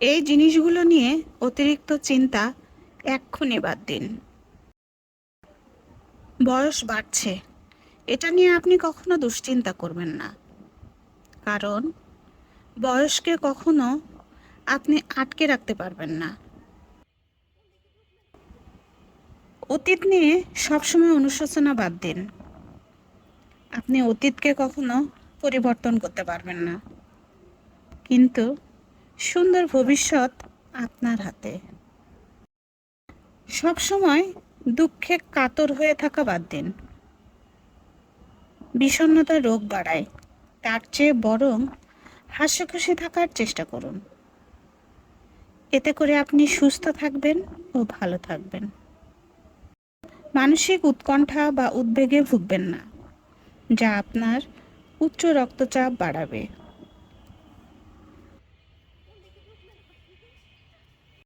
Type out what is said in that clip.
এই জিনিসগুলো নিয়ে অতিরিক্ত চিন্তা এক্ষুনি বাদ দিন। বয়স বাড়ছে। এটা নিয়ে আপনি কখনো দুশ্চিন্তা করবেন না। কারণ বয়সকে কখনো আপনি আটকে রাখতে পারবেন না। অতীত নিয়ে সবসময় অনুশোচনা বাদ দিন। আপনি অতীতকে কখনো পরিবর্তন করতে পারবেন না। কিন্তু সুন্দর ভবিষ্যৎ আপনার হাতে। সবসময় দুঃখে কাতর হয়ে থাকা বাদ দিন। বিষণ্ণতা রোগ বাড়ায়, তার চেয়ে বরং হাসি খুশি থাকার চেষ্টা করুন। এতে করে আপনি সুস্থ থাকবেন ও ভালো থাকবেন। মানসিক উৎকণ্ঠা বা উদ্বেগে ভুগবেন না, যা আপনার উচ্চ রক্তচাপ বাড়াবে।